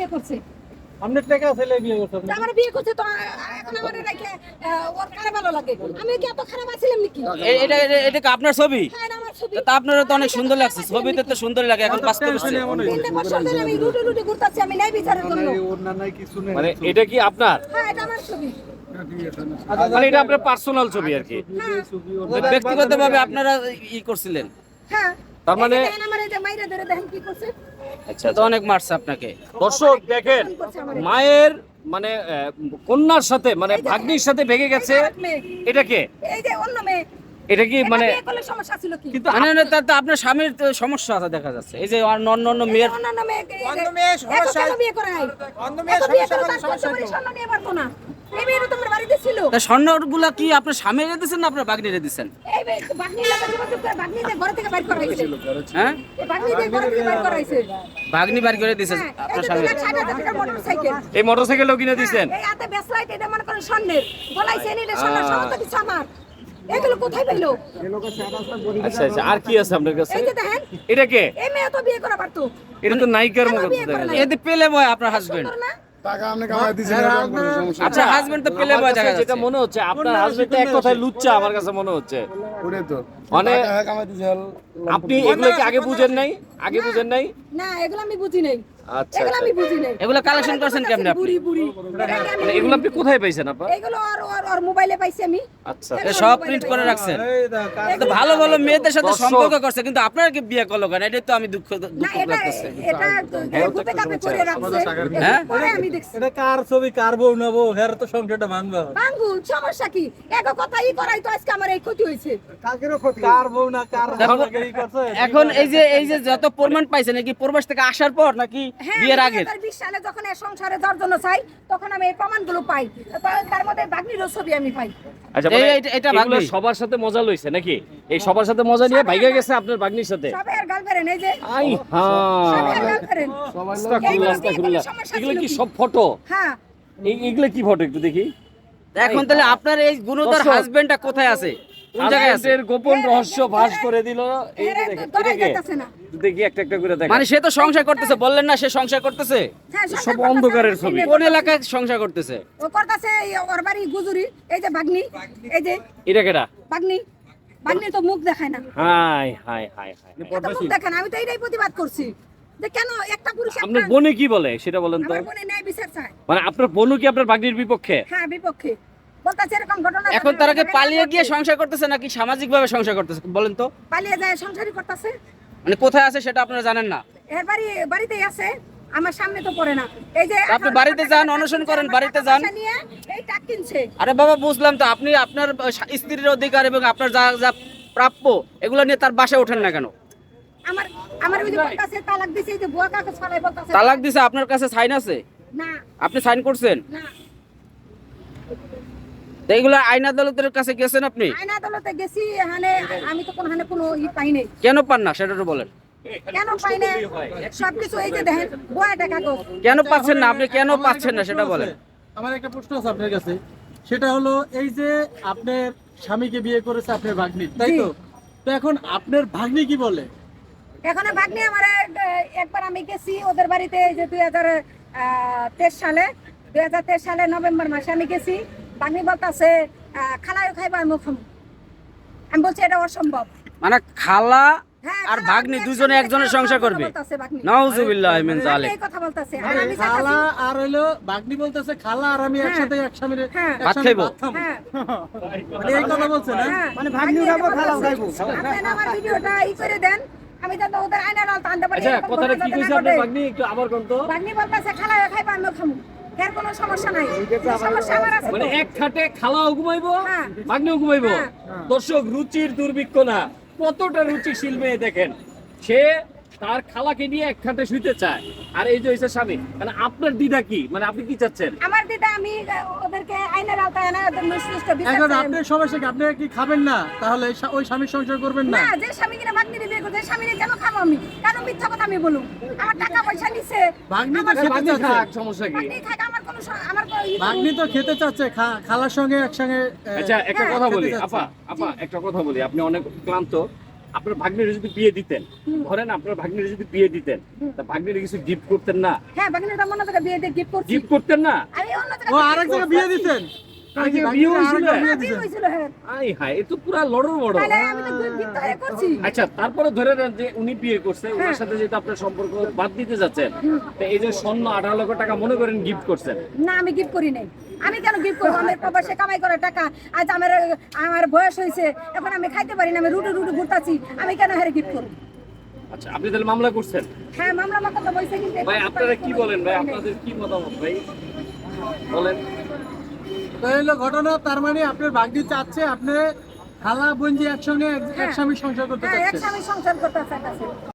বিয়ে করছে। আপনার টাকা ছেলে বিয়ে করছেন তা আমার বিয়ে করছে তো এখন আমার রেখে ওর কারে ভালো লাগে? আমি কি এত খারাপ আছিলাম নাকি? এটা এটা- কি আপনার ছবি? হ্যাঁ আমার ছবি। তা আপনার তো অনেক সুন্দর লাগছে ছবিতে তো সুন্দরই লাগে এখন বাস্তবে হচ্ছে। তিনটে বছর ধরে আমি রুটি রুটি ঘুরতাছি আমি নাই বিচারের জন্য। মানে এটা কি আপনার? হ্যাঁ এটা আমার ছবি। মানে এটা আপনার পার্সোনাল ছবি আর কি। হ্যাঁ। ব্যক্তিগত ভাবে আপনারা ই করছিলেন? হ্যাঁ। তার মানে- এই যে দেখেন আমার এই যে মাইরে ধরে দেখেন কি করছে। আচ্ছা অনেক মারছে আপনাকে। দর্শক দেখেন মায়ের মানে কন্যার সাথে মানে ভাগ্নির সাথে ভেগে গেছে। এটা কে? এই যে অন্য মেয়ে। এটা কি মানে সমস্যা ছিল কি? কিন্তু না, তা- তা আপনার স্বামীর তো সমস্যা আছে দেখা যাচ্ছে। এই যে অন্য অন্য মেয়ের অন্য মেয়ে মেয়ে সমস্যা করে হলে তার সমস্যা শ্বশুরবাড়ি তো। স্বর্ণ নিয়ে পারতো না। এই মেয়েটা তোমার বাড়িতে ছিল। তা স্বর্ণগুলা কি আপনার স্বামী রে দিচ্ছেন না আপনার বাগনি রে দিচ্ছেন এই মেয়ে বাগনি লাগা যোগাযোগ করে বাগনিদের ঘর থেকে বাইর করা হয়েছে। হ্যাঁ এই বাগনিদের ঘর থেকে বাইর করা হয়েছে। বাগনি বাড়ি করে দিছে হ্যাঁ, আপনার স্বামী দুই লাখ ষাট হাজার টাকার মোটরসাইকেল। এই মোটরসাইকেলও কিনে দিয়েছেন হ্যাঁ, এই হাতে ব্যাসলাইট, এটা মনে করেন স্বর্ণের। গলায় এটা স্বর্ণের, সমস্ত কিছু আমার। এগুলো কোথায় পেল? আচ্ছা আচ্ছা আর কি আছে আপনার কাছে এই যে দেখেন, এটা কে এই মেয়ে তো বিয়ে করা পারতো। এটা তো নায়িকার মতো এতে পেলে বয় আপনার হাজবেন্ড? টাকা আপনি কামাই দিছেন সমস্যা আচ্ছা হাজবেন্ড তো পেলে আমার কাছে যেটা মনে হচ্ছে আপনার হাজবেন্ড এক কথায় লুচ্চা আমার কাছে মনে হচ্ছে। ওরে তো। মানে- হ্যাঁ আপনি এগুলো কি আগে বুঝেন নাই? আগে বুঝেন নাই? না, এগুলো আমি বুঝি নাই। আচ্ছা এগুলো আমি বুঝি নাই। এগুলো কালেকশন করছেন কেমনে আপনি? বুড়ি, বুড়ি। এটা কি আমি- এগুলো আপনি কোথায় পাইছেন আপা? এগুলো ওর ওর ওর মোবাইলে পাইছি আমি। আচ্ছা। এ সব প্রিন্ট করে রাখছেন। এই দেখ, কাজ- তো ভালো ভালো মেয়েদের সাথে। সম্পর্ক করছে কিন্তু আপনার কি বিয়ে করল কেন? এটাই তো আমি দুঃখ দুঃখ লাগতেছে। এটা গুপে কাপে করে রাখছে। হ্যাঁ? আমি দেখছি। এটা কার ছবি? কার বউ না বউ হের তো সংসারটা ভাঙবে। সমস্যা কি? এক কথা ই করাই তো আজকে আমার এই ক্ষতি হয়েছে। এখন এই যে এই যে যত প্রমাণ পাইছে নাকি প্রবাস থেকে আসার পর নাকি হ্যাঁ বিয়ের আগে বিশ সালে যখন সংসারে যাওয়ার জন্য চাই তখন আমি এই প্রমাণগুলো পাই। তার মধ্যে ছবি আমি পাই। আচ্ছা মানে এটা- এটা ভাগ্নি। সবার সাথে মজা লইছে নাকি? এই সবার সাথে মজা নিয়ে ভাইগা গেছে আপনার ভাগ্নির সাথে? সবে আর গার্লফ্রেন্ড এই যে আই হ্যাঁ। এগুলো কি সব ফটো? হ্যাঁ। এগুলো কি ফটো একটু দেখি? এখন তাহলে আপনার এই গুণধর দর্শক। হাজবেন্ডটা কোথায় আছে? কোন জায়গায় আছে? হাজবেন্ডের গোপন রহস্য ফাঁস করে দিল। এই যে এরা দেখেন, তো ধরাই এটা কে? যাইতাছে না। দেখি একটা একটা করে দেখ মানে সে তো সংসার করতেছে বললেন না সে সংসার করতেছে? হ্যাঁ, সব অন্ধকারের ছবি। কোন এলাকায় সংসার করতেছে? ও করতাছে ওর বাড়ি গুজুরি এই যে বাগনি এই যে এটা কেটা বাগনি বাগনি তো মুখ দেখায় না। হাই হাই হাই হাই মুখ দেখায় না আমি তো এইটাই প্রতিবাদ করছি। কেন একটা পুরুষ আপনার বোনে কি বলে সেটা বলেন তো। আমার বোনে ন্যায় বিচার চায় মানে আপনার বোনও কি আপনার ভাগ্নির বিপক্ষে? হ্যাঁ বিপক্ষে। এখন তারা কি পালিয়ে গিয়ে সংসার করতেছে নাকি সামাজিক ভাবে সংসার করতেছে? বলেন তো। পালিয়ে যায় সংসারই করতেছে। মানে কোথায় আছে সেটা আপনারা জানেন না? এর বাড়ি বাড়িতেই আছে। আমার সামনে তো পড়ে না। এই যে আপনি বাড়িতে যান, অনশন করেন, বাড়িতে যান। এই টাক কিনছে। আরে বাবা বুঝলাম তো আপনি আপনার স্ত্রীর অধিকার এবং আপনার যা যা প্রাপ্য এগুলো নিয়ে তার বাসায় ওঠেন না কেন? আমার আমার ওই যে বলতাছে তালাক দিছে এই যে বুয়া কাগজ ফালাই বলতাছে তালাক দিছে আপনার কাছে সাইন আছে? না। আপনি সাইন করছেন? না। তো এগুলো আইন আদালতের কাছে গেছেন আপনি? আইন আদালতে গেছি এখানে আমি তো কোনখানে কোনো ই পাই নাই। কেন পান না সেটা একটু বলেন। কেন পাই না সবকিছু এই যে দেখেন বয়াটা কাগজ। কেন পাচ্ছেন না আপনি? কেন পাচ্ছেন না? সেটা বলেন। আমার একটা প্রশ্ন আছে আপনার কাছে। সেটা হলো এই যে আপনার স্বামীকে বিয়ে করেছে আপনার ভাগ্নি তাই তো? তো এখন আপনার ভাগ্নি কি বলে? এখন ভাগ্নি আমার একবার আমি গেছি ওদের বাড়িতে এই যে দুই হাজার তেইশ সালে দুই হাজার তেইশ সালে নভেম্বর মাসে আমি গেছি। ভাগ্নি বলতেছে খালায় খাইবা আমি খাম। আমি বলছি এটা অসম্ভব মানে খালা হ্যাঁ, আর ভাগ্নি ভাগ্নি দুজনে একজনের সংসার করবে। নাউজুবিল্লাহ মিন জালিক এই কথা বলতেছে আর মানে আমি খালা আর হইল ভাগ্নি বলতেছে খালা আর আমি হ্যাঁ। একসাথে এক স্বামীর হ্যাঁ। ভাত খাইবো। হ্যাঁ। মানে এই কথা বলছে না? হ্যাঁ, ভাগ্নি খাব খালাও খাইবো আপনি আমার ভিডিওটা ই করে দেন আমি যাতে ওদের আয়না লাল টানতে পারি আচ্ছা কথাটা কি কইছে না আপনার ঘটে। ভাগ্নি একটু আবার কোন তো। ভাগ্নি বলতেছে খালায় খাইবা আমি খামু। কোনো সমস্যা নাই সমস্যা আমার আছে মানে এক খাটে খালাও ঘুমাইবো হ্যাঁ। ভাগ্নিও ঘুমাইবো হ্যাঁ। দর্শক রুচির দুর্ভিক্ষ না কতটা রুচি শিল্পে দেখেন সে তার খালাকে নিয়ে এক খাটে শুইতে চায়। আর এই যে হইছে স্বামী মানে আপনার দিদা কি? মানে আপনি কি চাচ্ছেন? আমার দিদা আমি ওদেরকে আইনের আওতায় আনা ওদের নির্দিষ্ট বিচার এখন। আপনার সমস্যা কি আপনি কি খাবেন না? তাহলে ওই স্বামীর সংসার করবেন না? না যে স্বামী কিনা ভাগ্নির বিয়ে করছে স্বামীর কেন খাব আমি? কেন মিথ্যা কথা আমি বলুম? আমার টাকা পয়সা নিছে। ভাগ্নি তো খেতে ভাগ্নি চাচ্ছে। সমস্যা কি? ভাগ্নি থাকে আমার কোনো আমার কোনো ভাগ্নি তো খেতে চাচ্ছে খালার সঙ্গে একসঙ্গে আচ্ছা একটা হ্যাঁ, কথা বলি আপা আপা একটা কথা বলি। আপনি অনেক ক্লান্ত। আপনার ভাগ্নের যদি বিয়ে দিতেন ধরেন আপনার ভাগ্নের যদি বিয়ে দিতেন তা ভাগ্নের কিছু গিফট করতেন না? হ্যাঁ বাগনিটা মনে জায়গায় বিয়ে দিয়ে গিফট করতেন না? আমি অন্য ও আরেক জায়গায় বিয়ে দিতেন? আরেক জায়গায় বিয়ে হয়েছিল? হ্যাঁ। হায়। আচ্ছা তারপরে ধরে নেন যে উনি বিয়ে করছে ওনার হ্যাঁ। সাথে যেহেতু আপনার সম্পর্ক বাদ দিতে যাচ্ছেন এই যে স্বর্ণ আঠারো লক্ষ টাকা মনে করেন গিফট করছেন। না আমি গিফট করি নাই। আমি কেন গিফট করব? আমার প্রবাসে কামাই করা টাকা আজ আমার আমার বয়স হয়েছে এখন আমি খাইতে পারি না আমি রুটে রুটে ঘুরতাছি আমি কেন হারে গিফট করব? আচ্ছা আপনি তাহলে মামলা করছেন? হ্যাঁ মামলা মামলা তো বলছে কিন্তু ভাই আপনারা কি বলেন? ভাই আপনাদের কি মতামত ভাই? বলেন। তো হলো ঘটনা তার মানে আপনার ভাগ্নি চাচ্ছে আপনি খালা বোনজি একসঙ্গে এক- এক স্বামী সংসার করতে চাচ্ছে। এক স্বামী সংসার করতে চাইতেছে